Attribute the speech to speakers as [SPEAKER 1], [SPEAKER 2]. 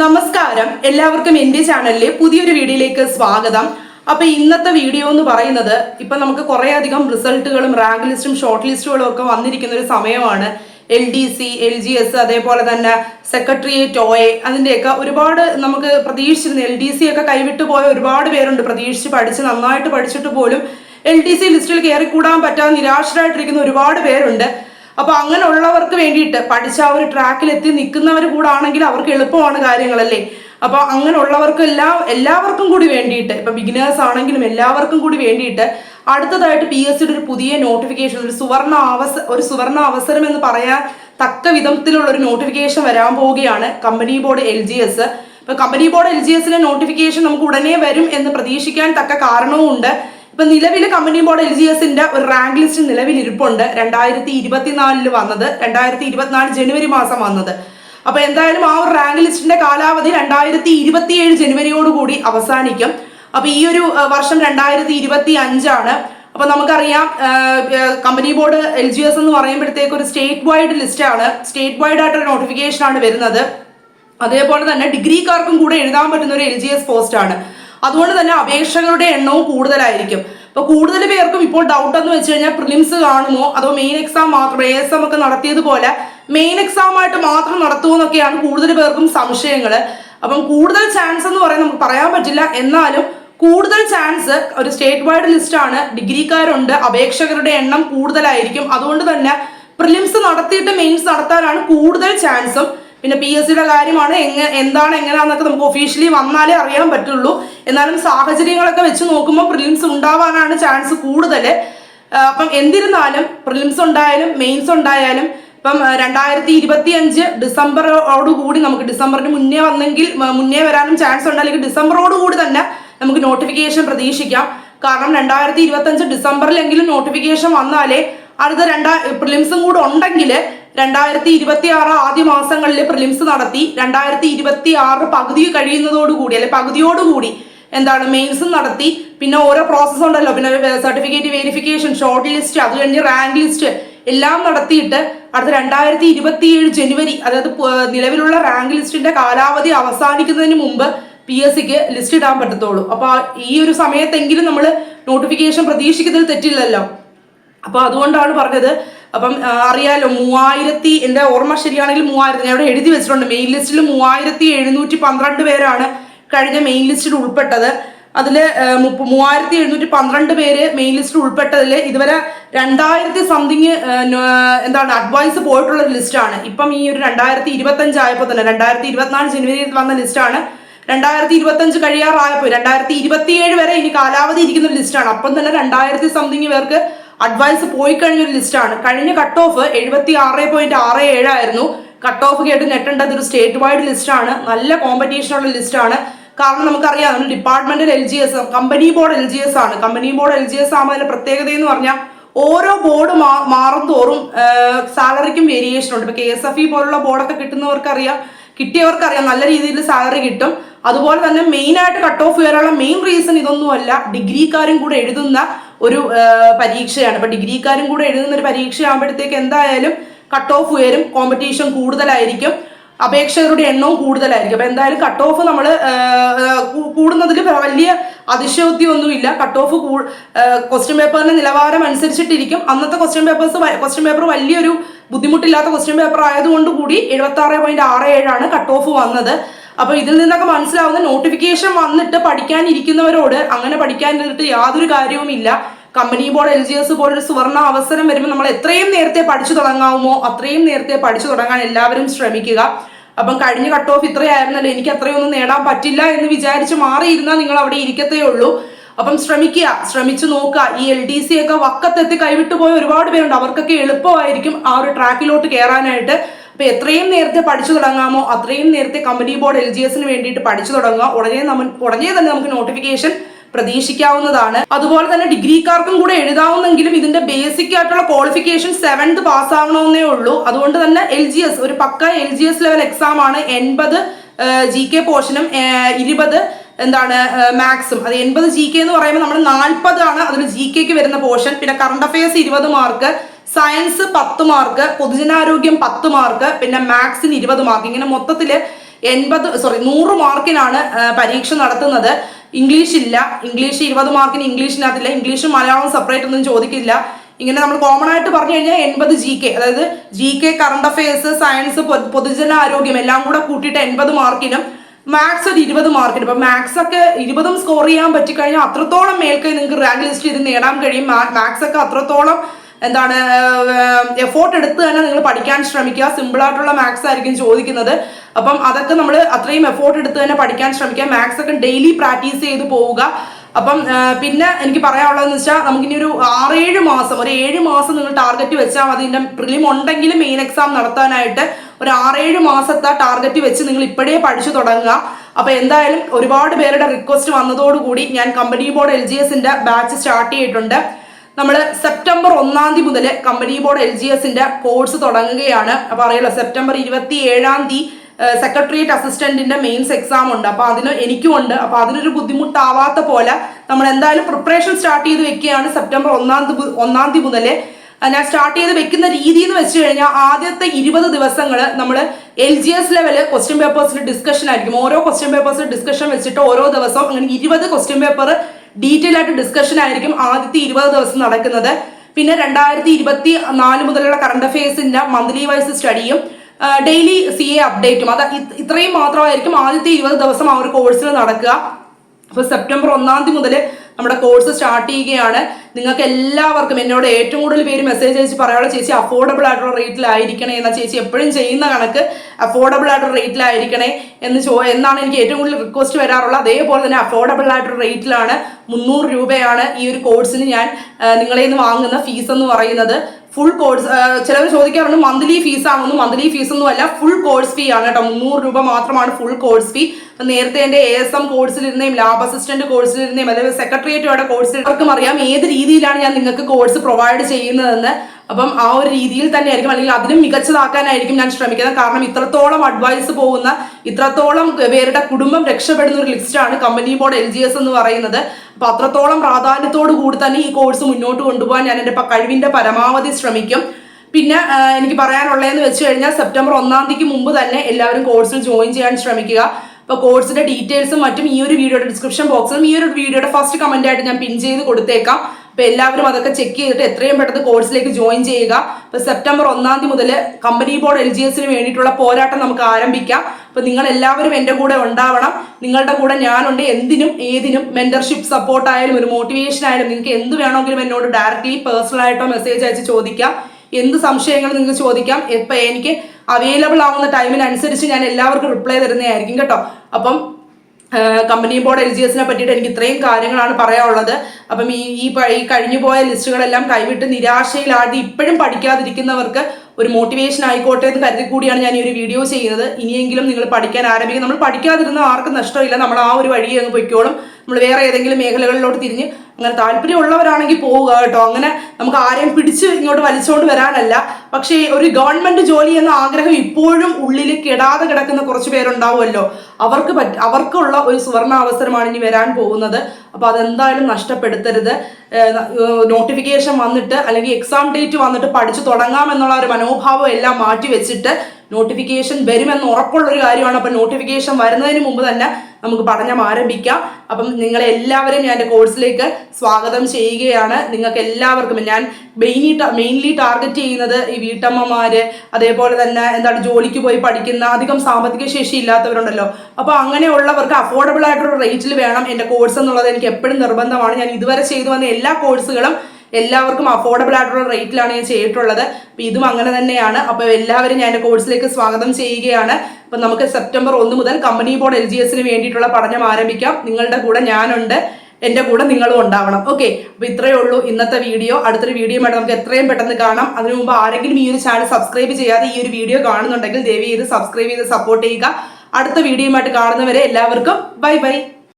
[SPEAKER 1] നമസ്കാരം. എല്ലാവർക്കും എന്റെ ചാനലിലെ പുതിയൊരു വീഡിയോയിലേക്ക് സ്വാഗതം. അപ്പൊ ഇന്നത്തെ വീഡിയോ എന്ന് പറയുന്നത് ഇപ്പൊ നമുക്ക് കുറെ അധികം റിസൾട്ടുകളും റാങ്ക് ലിസ്റ്റും ഷോർട്ട് ലിസ്റ്റുകളും ഒക്കെ വന്നിരിക്കുന്ന ഒരു സമയമാണ്. L D C L G S അതേപോലെ തന്നെ സെക്രട്ടറിയേറ്റ് ഒ എ അതിന്റെയൊക്കെ ഒരുപാട് നമുക്ക് പ്രതീക്ഷിച്ചിരുന്നു. എൽ ഡി സി ഒക്കെ കൈവിട്ടു പോയ ഒരുപാട് പേരുണ്ട് പ്രതീക്ഷിച്ച് പഠിച്ച് നന്നായിട്ട് പഠിച്ചിട്ട് പോലും എൽ ഡി സി ലിസ്റ്റിൽ കയറിക്കൂടാൻ പറ്റാതെ നിരാശരായിട്ടിരിക്കുന്ന ഒരുപാട് പേരുണ്ട്. അപ്പൊ അങ്ങനെയുള്ളവർക്ക് വേണ്ടിയിട്ട് പഠിച്ച ആ ഒരു ട്രാക്കിൽ എത്തി നിൽക്കുന്നവർ കൂടെ ആണെങ്കിൽ അവർക്ക് എളുപ്പമാണ് കാര്യങ്ങളല്ലേ? അപ്പൊ അങ്ങനെയുള്ളവർക്ക് എല്ലാ എല്ലാവർക്കും കൂടി വേണ്ടിയിട്ട് ഇപ്പൊ ബിഗിനേഴ്സ് ആണെങ്കിലും എല്ലാവർക്കും കൂടി വേണ്ടിയിട്ട് അടുത്തതായിട്ട് പി എസ് സിയുടെ ഒരു പുതിയ നോട്ടിഫിക്കേഷൻ ഒരു സുവർണ അവസ ഒരു സുവർണ അവസരം എന്ന് പറയാൻ തക്ക വിധത്തിലുള്ള ഒരു നോട്ടിഫിക്കേഷൻ വരാൻ പോവുകയാണ് company board L G S ഇപ്പൊ കമ്പനി ബോർഡ് എൽ ജി എസിന്റെ നോട്ടിഫിക്കേഷൻ നമുക്ക് ഉടനെ വരും എന്ന് പ്രതീക്ഷിക്കാൻ തക്ക കാരണവും ഉണ്ട് ഇപ്പൊ നിലവിൽ കമ്പനി ബോർഡ് എൽ ജി എസിന്റെ ഒരു റാങ്ക് ലിസ്റ്റ് നിലവിൽ ഇരിപ്പുണ്ട്. രണ്ടായിരത്തി ഇരുപത്തിനാലിൽ വന്നത്. രണ്ടായിരത്തി ഇരുപത്തിനാല് ജനുവരി മാസം വന്നത്. അപ്പൊ എന്തായാലും ആ ഒരു റാങ്ക് ലിസ്റ്റിന്റെ കാലാവധി രണ്ടായിരത്തി ഇരുപത്തിയേഴ് ജനുവരിയോടുകൂടി അവസാനിക്കും. അപ്പൊ ഈ ഒരു വർഷം രണ്ടായിരത്തി ഇരുപത്തി അഞ്ചാണ് അപ്പൊ നമുക്കറിയാം company board L G S എന്ന് പറയുമ്പോഴത്തേക്ക് ഒരു സ്റ്റേറ്റ് വൈഡ് ലിസ്റ്റ് ആണ്. സ്റ്റേറ്റ് വൈഡ് ആയിട്ടൊരു നോട്ടിഫിക്കേഷൻ ആണ് വരുന്നത്. അതേപോലെ തന്നെ ഡിഗ്രിക്കാർക്കും കൂടെ എഴുതാൻ പറ്റുന്ന ഒരു എൽ ജി എസ് പോസ്റ്റ് ആണ്. അതുകൊണ്ട് തന്നെ അപേക്ഷകളുടെ എണ്ണവും കൂടുതലായിരിക്കും. അപ്പോൾ കൂടുതൽ പേർക്കും ഇപ്പോൾ ഡൗട്ട് എന്ന് വെച്ച് കഴിഞ്ഞാൽ പ്രിലിംസ് കാണുമോ അതോ മെയിൻ എക്സാം മാത്രം എ എസ് എം ഒക്കെ നടത്തിയതുപോലെ മെയിൻ എക്സാമായിട്ട് മാത്രം നടത്തുമോ എന്നൊക്കെയാണ് കൂടുതൽ പേർക്കും സംശയങ്ങൾ. അപ്പം കൂടുതൽ ചാൻസ് എന്ന് പറയാൻ നമുക്ക് പറയാൻ പറ്റില്ല. എന്നാലും കൂടുതൽ ചാൻസ് ഒരു സ്റ്റേറ്റ് വൈഡ് ലിസ്റ്റ് ആണ്. ഡിഗ്രിക്കാരുണ്ട്. അപേക്ഷകരുടെ എണ്ണം കൂടുതലായിരിക്കും. അതുകൊണ്ട് തന്നെ പ്രിലിംസ് നടത്തിയിട്ട് മെയിൻസ് നടത്താനാണ് കൂടുതൽ ചാൻസും പിന്നെ പി എസ് സിയുടെ കാര്യമാണ് എങ്ങ എന്താണ് എങ്ങനെയാണെന്നൊക്കെ നമുക്ക് ഒഫീഷ്യലി വന്നാലേ അറിയാൻ പറ്റുള്ളൂ. എന്നാലും സാഹചര്യങ്ങളൊക്കെ വെച്ച് നോക്കുമ്പോൾ പ്രിലിംസ് ഉണ്ടാവാനാണ് ചാൻസ് കൂടുതൽ അപ്പം എന്തിരുന്നാലും പ്രിലിംസ് ഉണ്ടായാലും മെയിൻസ് ഉണ്ടായാലും ഇപ്പം രണ്ടായിരത്തി ഇരുപത്തി അഞ്ച് ഡിസംബറോടുകൂടി നമുക്ക് ഡിസംബറിന് മുന്നേ വന്നെങ്കിൽ മുന്നേ വരാനും ചാൻസ് ഉണ്ട്. അല്ലെങ്കിൽ ഡിസംബറോടുകൂടി തന്നെ നമുക്ക് നോട്ടിഫിക്കേഷൻ പ്രതീക്ഷിക്കാം. കാരണം രണ്ടായിരത്തി ഇരുപത്തി അഞ്ച് ഡിസംബറിലെങ്കിലും നോട്ടിഫിക്കേഷൻ വന്നാലേ അടുത്ത രണ്ടാ പ്രിലിംസും കൂടെ ഉണ്ടെങ്കിൽ രണ്ടായിരത്തി ഇരുപത്തി ആറ് ആദ്യ മാസങ്ങളിൽ പ്രിലിംസ് നടത്തി. രണ്ടായിരത്തി ഇരുപത്തി ആറ് പകുതി കഴിയുന്നതോടുകൂടി അല്ലെ പകുതിയോടുകൂടി എന്താണ് മെയിൻസും നടത്തി. പിന്നെ ഓരോ പ്രോസസ്സ് ഉണ്ടല്ലോ. പിന്നെ സർട്ടിഫിക്കറ്റ് വെരിഫിക്കേഷൻ ഷോർട്ട് ലിസ്റ്റ് അത് കഴിഞ്ഞ് റാങ്ക് ലിസ്റ്റ് എല്ലാം നടത്തിയിട്ട് അടുത്ത രണ്ടായിരത്തി ഇരുപത്തിയേഴ് ജനുവരി അതായത് നിലവിലുള്ള റാങ്ക് ലിസ്റ്റിന്റെ കാലാവധി അവസാനിക്കുന്നതിന് മുമ്പ് പി എസ് സിക്ക് ലിസ്റ്റ് ഇടാൻ പറ്റത്തുള്ളൂ. അപ്പൊ ഈ ഒരു സമയത്തെങ്കിലും നമ്മൾ നോട്ടിഫിക്കേഷൻ പ്രതീക്ഷിക്കുന്നതിൽ തെറ്റില്ലല്ലോ. അപ്പൊ അതുകൊണ്ടാണ് പറഞ്ഞത് അപ്പം അറിയാലോ മൂവായിരത്തി എന്റെ ഓർമ്മ ശരിയാണെങ്കിൽ മൂവായിരത്തി ഞാൻ ഇവിടെ എഴുതി വെച്ചിട്ടുണ്ട്. മെയിൻ ലിസ്റ്റിൽ മൂവായിരത്തി എഴുന്നൂറ്റി പന്ത്രണ്ട് പേരാണ് കഴിഞ്ഞ മെയിൻ ലിസ്റ്റിൽ ഉൾപ്പെട്ടത്. അതിൽ മൂവായിരത്തി എഴുന്നൂറ്റി പന്ത്രണ്ട് പേര് മെയിൻ ലിസ്റ്റിൽ ഉൾപ്പെട്ടതിൽ ഇതുവരെ രണ്ടായിരത്തി സംതിങ് എന്താണ് അഡ്വൈസ് പോയിട്ടുള്ള ലിസ്റ്റാണ്. ഇപ്പം ഈ ഒരു രണ്ടായിരത്തി ഇരുപത്തി അഞ്ചായപ്പോൾ തന്നെ രണ്ടായിരത്തി ഇരുപത്തിനാല് ജനുവരിയിൽ വന്ന ലിസ്റ്റാണ്. രണ്ടായിരത്തി ഇരുപത്തി അഞ്ച് കഴിയാറായപ്പോൾ രണ്ടായിരത്തി ഇരുപത്തിയേഴ് വരെ ഇനി കാലാവധി ഇരിക്കുന്ന ലിസ്റ്റാണ്. അപ്പം തന്നെ രണ്ടായിരത്തി സംതിങ് പേർക്ക് അഡ്വൈസ് പോയി കഴിഞ്ഞ ഒരു ലിസ്റ്റാണ് കഴിഞ്ഞ കട്ട് ഓഫ് എഴുപത്തി ആറ് പോയിന്റ് ആറ് ഏഴായിരുന്നു കട്ട് ഓഫ് കേട്ട് ഞെട്ടേണ്ടത് ഒരു സ്റ്റേറ്റ് വൈഡ് ലിസ്റ്റാണ് നല്ല കോമ്പറ്റീഷൻ ഉള്ള ലിസ്റ്റാണ് കാരണം നമുക്കറിയാം നമ്മൾ departmental L G S company board L G S ആണ്. Company board L G S ആകുമ്പോൾ പ്രത്യേകത എന്ന് പറഞ്ഞാൽ ഓരോ ബോർഡ് മാറും തോറും സാലറിക്കും വേരിയേഷൻ ഉണ്ട്. ഇപ്പൊ കെ എസ് എഫ് ഇ പോലുള്ള ബോർഡൊക്കെ കിട്ടുന്നവർക്കറിയാം കിട്ടിയവർക്കറിയാം. നല്ല രീതിയിൽ സാലറി കിട്ടും. അതുപോലെ തന്നെ മെയിൻ ആയിട്ട് കട്ട് ഓഫ് വരാനുള്ള മെയിൻ റീസൺ ഇതൊന്നുമല്ല. ഡിഗ്രിക്കാരും കൂടെ എഴുതുന്ന ഒരു പരീക്ഷയാണ്. അപ്പൊ ഡിഗ്രിക്കാരും കൂടെ എഴുതുന്ന ഒരു പരീക്ഷ ആകുമ്പോഴത്തേക്ക് എന്തായാലും കട്ട് ഓഫ് ഉയരും. കോമ്പറ്റീഷൻ കൂടുതലായിരിക്കും. അപേക്ഷകരുടെ എണ്ണവും കൂടുതലായിരിക്കും. അപ്പൊ എന്തായാലും കട്ട് ഓഫ് നമ്മൾ കൂടുന്നതിൽ വലിയ അതിശയോക്തി ഒന്നുമില്ല. കട്ട് ഓഫ് ക്വസ്റ്റ്യൻ പേപ്പറിന്റെ നിലവാരം അനുസരിച്ചിട്ടിരിക്കും. അന്നത്തെ ക്വസ്റ്റ്യൻ പേപ്പേഴ്സ് ക്വസ്റ്റ്യൻ പേപ്പർ വലിയൊരു ബുദ്ധിമുട്ടില്ലാത്ത ക്വസ്റ്റ്യൻ പേപ്പർ ആയതുകൊണ്ട് കൂടി എഴുപത്തി ആറ് പോയിന്റ് ആറ് ഏഴാണ് കട്ട് ഓഫ് വന്നത്. അപ്പൊ ഇതിൽ നിന്നൊക്കെ മനസ്സിലാവുന്ന നോട്ടിഫിക്കേഷൻ വന്നിട്ട് പഠിക്കാനിരിക്കുന്നവരോട് അങ്ങനെ പഠിക്കാനിരുന്നിട്ട് യാതൊരു കാര്യവുമില്ല company board L G S പോലൊരു സുവർണ അവസരം വരുമ്പോൾ നമ്മൾ എത്രയും നേരത്തെ പഠിച്ചു തുടങ്ങാവുമോ അത്രയും നേരത്തെ പഠിച്ചു തുടങ്ങാൻ എല്ലാവരും ശ്രമിക്കുക. അപ്പം കഴിഞ്ഞ കട്ട് ഓഫ് ഇത്രയായിരുന്നല്ലോ എനിക്ക് അത്രയൊന്നും നേടാൻ പറ്റില്ല എന്ന് വിചാരിച്ച് മാറിയിരുന്നാൽ നിങ്ങൾ അവിടെ ഇരിക്കത്തേ ഉള്ളൂ. അപ്പം ശ്രമിക്കുക ശ്രമിച്ചു നോക്കുക. ഈ എൽ ഡി സി ഒക്കെ വക്കത്തെത്തി കൈവിട്ടു പോയ ഒരുപാട് പേരുണ്ട്. അവർക്കൊക്കെ എളുപ്പമായിരിക്കും ആ ഒരു ട്രാക്കിലോട്ട് കയറാനായിട്ട് അപ്പൊ എത്രയും നേരത്തെ പഠിച്ചു തുടങ്ങാമോ അത്രയും നേരത്തെ കമ്പനി ബോർഡ് എൽ ജി എസിന് വേണ്ടിയിട്ട് പഠിച്ചു തുടങ്ങുക. ഉടനെ നമ്മൾ ഉടനെ തന്നെ നമുക്ക് നോട്ടിഫിക്കേഷൻ പ്രതീക്ഷിക്കാവുന്നതാണ്. അതുപോലെ തന്നെ ഡിഗ്രിക്കാർക്കും കൂടെ എഴുതാവുന്നെങ്കിലും ഇതിന്റെ ബേസിക് ആയിട്ടുള്ള ക്വാളിഫിക്കേഷൻ സെവൻത് പാസ് ആവണമെന്നേ ഉള്ളൂ. അതുകൊണ്ട് തന്നെ എൽ ജി എസ് ഒരു പക്ക L G S level exam ആണ് എൺപത് ജി കെ പോർഷനും ഇരുപത് എന്താണ് മാക്സും. അത് എൺപത് ജി കെ എന്ന് പറയുമ്പോൾ നമ്മൾ നാൽപ്പതാണ് അതിൽ ജി കെക്ക് വരുന്ന പോർഷൻ പിന്നെ കറണ്ട് അഫയേഴ്സ് ഇരുപത് മാർക്ക് സയൻസ് പത്ത് മാർക്ക് പൊതുജനാരോഗ്യം പത്ത് മാർക്ക് പിന്നെ മാത്സിന് ഇരുപത് മാർക്ക് ഇങ്ങനെ മൊത്തത്തിൽ എൺപത് സോറി നൂറ് മാർക്കിനാണ് പരീക്ഷ നടത്തുന്നത്. ഇംഗ്ലീഷ് ഇല്ല. ഇംഗ്ലീഷ് ഇരുപത് മാർക്കിന് ഇംഗ്ലീഷിനകത്തില്ല ഇംഗ്ലീഷും മലയാളവും സെപ്പറേറ്റ് ഒന്നും ചോദിക്കില്ല. ഇങ്ങനെ നമ്മൾ കോമൺ ആയിട്ട് പറഞ്ഞു കഴിഞ്ഞാൽ എൺപത് ജി കെ അതായത് G K current affairs science പൊതുജനാരോഗ്യം എല്ലാം കൂടെ കൂട്ടിയിട്ട് എൺപത് മാർക്കിനും മാത്സ് ഒരു ഇരുപത് മാർക്കിന് ഇപ്പൊ മാത്സ് ഒക്കെ ഇരുപതും സ്കോർ ചെയ്യാൻ പറ്റിക്കഴിഞ്ഞാൽ അത്രത്തോളം മേൽക്കൈ നിങ്ങൾക്ക് റാങ്ക് ലിസ്റ്റ് ഇത് നേടാൻ കഴിയും. മാത്സ് ഒക്കെ അത്രത്തോളം എന്താണ് എഫോർട്ട് എടുത്ത് തന്നെ നിങ്ങൾ പഠിക്കാൻ ശ്രമിക്കുക. സിമ്പിൾ ആയിട്ടുള്ള മാത്സ് ആയിരിക്കും ചോദിക്കുന്നത്. അപ്പം അതൊക്കെ നമ്മൾ അത്രയും എഫോർട്ട് എടുത്ത് തന്നെ പഠിക്കാൻ ശ്രമിക്കുക. മാത്സ് ഒക്കെ ഡെയിലി പ്രാക്ടീസ് ചെയ്ത് പോവുക. അപ്പം പിന്നെ എനിക്ക് പറയാനുള്ളതെന്ന് വെച്ചാൽ നമുക്കിനി ഒരു ആറേഴ് മാസം ഒരു ഏഴ് മാസം നിങ്ങൾ ടാർഗറ്റ് വെച്ചാൽ മതി. ഇതിന്റെ പ്രിലിം ഉണ്ടെങ്കിൽ മെയിൻ എക്സാം നടത്താനായിട്ട് ഒരു ആറേഴ് മാസത്തെ ടാർഗറ്റ് വെച്ച് നിങ്ങൾ ഇപ്പോഴേ പഠിച്ചു തുടങ്ങുക. അപ്പൊ എന്തായാലും ഒരുപാട് പേരുടെ റിക്വസ്റ്റ് വന്നതോടുകൂടി ഞാൻ കമ്പനി ബോർഡ് എൽ ജി എസിന്റെ ബാച്ച് സ്റ്റാർട്ട് ചെയ്തിട്ടുണ്ട്. നമ്മൾ സെപ്റ്റംബർ ഒന്നാം തീയതി മുതൽ കമ്പനി ബോർഡ് എൽ ജി എസിന്റെ കോഴ്സ് തുടങ്ങുകയാണ്. അപ്പോൾ അറിയാലോ സെപ്റ്റംബർ ഇരുപത്തി ഏഴാം തീയതി സെക്രട്ടേറിയറ്റ് അസിസ്റ്റന്റിന്റെ മെയിൻസ് എക്സാം ഉണ്ട്. അപ്പൊ അതിന് എനിക്കും ഉണ്ട്. അപ്പൊ അതിനൊരു ബുദ്ധിമുട്ടാവാത്ത പോലെ നമ്മൾ എന്തായാലും പ്രിപ്പറേഷൻ സ്റ്റാർട്ട് ചെയ്ത് വെക്കുകയാണ് സെപ്റ്റംബർ ഒന്നാം ഒന്നാം തീയതി മുതൽ ഞാൻ സ്റ്റാർട്ട് ചെയ്ത് വെക്കുന്ന രീതി എന്ന് വെച്ച് കഴിഞ്ഞാൽ ആദ്യത്തെ ഇരുപത് ദിവസങ്ങൾ നമ്മൾ L G S level question പേപ്പേഴ്സിൽ discussion ആയിരിക്കും. ഓരോ ക്വസ്റ്റ്യൻ പേപ്പേഴ്സിൽ ഡിസ്കഷൻ വെച്ചിട്ട് ഓരോ ദിവസവും അങ്ങനെ ഇരുപത് ക്വസ്റ്റ്യൻ പേപ്പർ ഡീറ്റെയിൽ ആയിട്ട് ഡിസ്കഷൻ ആയിരിക്കും ആദ്യത്തെ ഇരുപത് ദിവസം നടക്കുന്നത്. പിന്നെ രണ്ടായിരത്തി ഇരുപത്തി നാല് മുതലുള്ള കറണ്ട് അഫയേഴ്സിന്റെ മന്ത്ലി വൈസ് സ്റ്റഡിയും ഡെയിലി സി എ അപ്ഡേറ്റും അത് ഇത്രയും മാത്രമായിരിക്കും ആദ്യത്തെ ഇരുപത് ദിവസം ആ ഒരു കോഴ്സിൽ നടക്കുക. അപ്പോൾ സെപ്റ്റംബർ ഒന്നാം തീയതി മുതൽ നമ്മുടെ കോഴ്സ് സ്റ്റാർട്ട് ചെയ്യുകയാണ്. നിങ്ങൾക്ക് എല്ലാവർക്കും എന്നോട് ഏറ്റവും കൂടുതൽ പേര് മെസ്സേജ് അയച്ച് പറയാനുള്ള ചേച്ചി അഫോർഡബിൾ ആയിട്ടുള്ള റേറ്റിലായിരിക്കണേ എന്നാൽ ചേച്ചി എപ്പോഴും ചെയ്യുന്ന കണക്ക്. അഫോർഡബിൾ ആയിട്ടുള്ള റേറ്റിലായിരിക്കണേ എന്ന് ചോ എന്നാണ് എനിക്ക് ഏറ്റവും കൂടുതൽ റിക്വസ്റ്റ് വരാറുള്ളത്. അതേപോലെ തന്നെ അഫോർഡബിൾ ആയിട്ടുള്ള റേറ്റിലാണ് മുന്നൂറ് രൂപയാണ് ഈ ഒരു കോഴ്സിന് ഞാൻ നിങ്ങളെ നിന്ന് വാങ്ങുന്ന ഫീസ് എന്ന് പറയുന്നത്. ഫുൾ കോഴ്സ് ചിലവർ ചോദിക്കാറുണ്ട് മന്ത്ലി ഫീസ് ആണെന്ന് മന്ത്ലി ഫീസ് ഒന്നും അല്ല ഫുൾ കോഴ്സ് ഫീ ആണ് കേട്ടോ. മുന്നൂറ് രൂപ മാത്രമാണ് ഫുൾ കോഴ്സ് ഫീ നേരത്തെ എന്റെ എ എസ് എം കോഴ്സിലിരുന്നേയും ലാബ് അസിസ്റ്റന്റ് കോഴ്സിലിരുന്നേയും അതായത് സെക്രട്ടേറിയറ്റ് കോഴ്സിൽ അവർക്കും അറിയാം ഏത് രീതിയിലാണ് ഞാൻ നിങ്ങൾക്ക് കോഴ്സ് പ്രൊവൈഡ് ചെയ്യുന്നതെന്ന്. അപ്പം ആ ഒരു രീതിയിൽ തന്നെ ആയിരിക്കും അല്ലെങ്കിൽ അതിലും മികച്ചതാക്കാനായിരിക്കും ഞാൻ ശ്രമിക്കുന്നത്. കാരണം ഇത്രത്തോളം അഡ്വൈസ് പോകുന്ന ഇത്രത്തോളം പേരുടെ കുടുംബം രക്ഷപ്പെടുന്ന ഒരു ലിസ്റ്റാണ് company board L G S എന്ന് പറയുന്നത്. അപ്പൊ അത്രത്തോളം പ്രാധാന്യത്തോടു കൂടി തന്നെ ഈ കോഴ്സ് മുന്നോട്ട് കൊണ്ടുപോകാൻ ഞാൻ എന്റെ കഴിവിന്റെ പരമാവധി ശ്രമിക്കും. പിന്നെ എനിക്ക് പറയാനുള്ളതെന്ന് വെച്ച് കഴിഞ്ഞാൽ സെപ്റ്റംബർ ഒന്നാം തീയതിക്ക് മുമ്പ് തന്നെ എല്ലാവരും കോഴ്സിൽ ജോയിൻ ചെയ്യാൻ ശ്രമിക്കുക. അപ്പോൾ കോഴ്സിന്റെ ഡീറ്റെയിൽസും മറ്റും ഈ ഒരു വീഡിയോയുടെ ഡിസ്ക്രിപ്ഷൻ ബോക്സിലും ഈ ഒരു വീഡിയോയുടെ ഫസ്റ്റ് കമന്റ് ആയിട്ട് ഞാൻ പിൻ ചെയ്ത് കൊടുത്തേക്കാം. അപ്പൊ എല്ലാവരും അതൊക്കെ ചെക്ക് ചെയ്തിട്ട് എത്രയും പെട്ടെന്ന് കോഴ്സിലേക്ക് ജോയിൻ ചെയ്യുക. ഇപ്പൊ സെപ്റ്റംബർ ഒന്നാം തീയതി മുതൽ കമ്പനി ബോർഡ് എൽ ജി എസിന് വേണ്ടിയിട്ടുള്ള പോരാട്ടം നമുക്ക് ആരംഭിക്കാം. അപ്പൊ നിങ്ങൾ എല്ലാവരും എന്റെ കൂടെ ഉണ്ടാവണം. നിങ്ങളുടെ കൂടെ ഞാനുണ്ട്. എന്തിനും ഏതിനും മെന്റർഷിപ്പ് സപ്പോർട്ട് ആയാലും ഒരു മോട്ടിവേഷൻ ആയാലും നിങ്ങൾക്ക് എന്ത് വേണമെങ്കിലും എന്നോട് ഡയറക്റ്റ്ലി പേഴ്സണൽ ആയിട്ടോ മെസ്സേജ് അയച്ച് ചോദിക്കാം. എന്ത് സംശയങ്ങൾ നിങ്ങൾക്ക് ചോദിക്കാം. ഇപ്പൊ എനിക്ക് അവൈലബിൾ ആവുന്ന ടൈമിനനുസരിച്ച് ഞാൻ എല്ലാവർക്കും റിപ്ലൈ തരുന്നതായിരിക്കും കേട്ടോ. അപ്പം കമ്പനി ബോർഡ് എൽ ജി എസിനെ പറ്റിയിട്ട് എനിക്ക് ഇത്രയും കാര്യങ്ങളാണ് പറയാനുള്ളത്. അപ്പം ഈ ഈ കഴിഞ്ഞു പോയ ലിസ്റ്റുകളെല്ലാം കൈവിട്ട് നിരാശയിലാടി ഇപ്പോഴും പഠിക്കാതിരിക്കുന്നവർക്ക് ഒരു മോട്ടിവേഷൻ ആയിക്കോട്ടെ എന്ന് കരുതി കൂടിയാണ് ഞാൻ ഈ ഒരു വീഡിയോ ചെയ്യുന്നത്. ഇനിയെങ്കിലും നിങ്ങൾ പഠിക്കാൻ ആരംഭിക്കും നമ്മൾ പഠിക്കാതിരുന്ന ആർക്കും നഷ്ടമില്ല. നമ്മൾ ആ ഒരു വഴി അങ്ങ് പൊയ്ക്കോളും. നമ്മൾ വേറെ ഏതെങ്കിലും മേഖലകളിലോട്ട് തിരിഞ്ഞ് അങ്ങനെ താല്പര്യമുള്ളവരാണെങ്കിൽ പോവുക കേട്ടോ. അങ്ങനെ നമുക്ക് ആരെയും പിടിച്ച് ഇങ്ങോട്ട് വലിച്ചുകൊണ്ട് വരാനല്ല. പക്ഷേ ഒരു ഗവൺമെന്റ് ജോലി എന്ന ആഗ്രഹം ഇപ്പോഴും ഉള്ളിൽ കെടാതെ കിടക്കുന്ന കുറച്ച് പേരുണ്ടാവുമല്ലോ. അവർക്ക് പറ്റ അവർക്കുള്ള ഒരു സുവർണ അവസരമാണ് ഇനി വരാൻ പോകുന്നത്. അപ്പോൾ അതെന്തായാലും നഷ്ടപ്പെടുത്തരുത്. നോട്ടിഫിക്കേഷൻ വന്നിട്ട് അല്ലെങ്കിൽ എക്സാം ഡേറ്റ് വന്നിട്ട് പഠിച്ചു തുടങ്ങാം എന്നുള്ള ഒരു മനോഭാവം എല്ലാം മാറ്റി വെച്ചിട്ട് നോട്ടിഫിക്കേഷൻ വരുമെന്ന് ഉറപ്പുള്ള ഒരു കാര്യമാണ്. അപ്പം നോട്ടിഫിക്കേഷൻ വരുന്നതിന് മുമ്പ് തന്നെ നമുക്ക് പഠനം ആരംഭിക്കാം അപ്പം നിങ്ങളെ എല്ലാവരെയും ഞാൻ എന്റെ കോഴ്സിലേക്ക് സ്വാഗതം ചെയ്യുകയാണ്. നിങ്ങൾക്ക് എല്ലാവർക്കും ഞാൻ മെയിൻലി മെയിൻലി ടാർഗറ്റ് ചെയ്യുന്നത് ഈ വീട്ടമ്മമാര് അതേപോലെ തന്നെ എന്താണ് ജോലിക്ക് പോയി പഠിക്കുന്ന അധികം സാമ്പത്തിക ശേഷി ഇല്ലാത്തവരുണ്ടല്ലോ. അപ്പോൾ അങ്ങനെയുള്ളവർക്ക് അഫോർഡബിൾ ആയിട്ടുള്ള റേറ്റിൽ വേണം എന്റെ കോഴ്സ് എന്നുള്ളത് എനിക്ക് എപ്പോഴും നിർബന്ധമാണ്. ഞാൻ ഇതുവരെ ചെയ്തു വന്ന എല്ലാ കോഴ്സുകളും എല്ലാവർക്കും അഫോർഡബിൾ ആയിട്ടുള്ള റേറ്റിലാണ് ഞാൻ ചെയ്തിട്ടുള്ളത്. അപ്പൊ ഇതും അങ്ങനെ തന്നെയാണ്. അപ്പോൾ എല്ലാവരും ഞാൻ കോഴ്സിലേക്ക് സ്വാഗതം ചെയ്യുകയാണ്. അപ്പൊ നമുക്ക് സെപ്റ്റംബർ ഒന്ന് മുതൽ കമ്പനി ബോർഡ് എൽ ജി എസിന് വേണ്ടിയിട്ടുള്ള പഠനം ആരംഭിക്കാം. നിങ്ങളുടെ കൂടെ ഞാനുണ്ട്. എന്റെ കൂടെ നിങ്ങളും ഉണ്ടാവണം. ഓക്കെ അപ്പോൾ ഇത്രയേ ഉള്ളൂ ഇന്നത്തെ വീഡിയോ. അടുത്തൊരു വീഡിയോ ആയിട്ട് നമുക്ക് എത്രയും പെട്ടെന്ന് കാണാം. അതിനു മുമ്പ് ആരെങ്കിലും ഈ ഒരു ചാനൽ സബ്സ്ക്രൈബ് ചെയ്യാതെ ഈ ഒരു വീഡിയോ കാണുന്നുണ്ടെങ്കിൽ ദയവ് ചെയ്ത് സബ്സ്ക്രൈബ് ചെയ്ത് സപ്പോർട്ട് ചെയ്യുക. അടുത്ത വീഡിയോയുമായിട്ട് കാണുന്നവരെ എല്ലാവർക്കും ബൈ ബൈ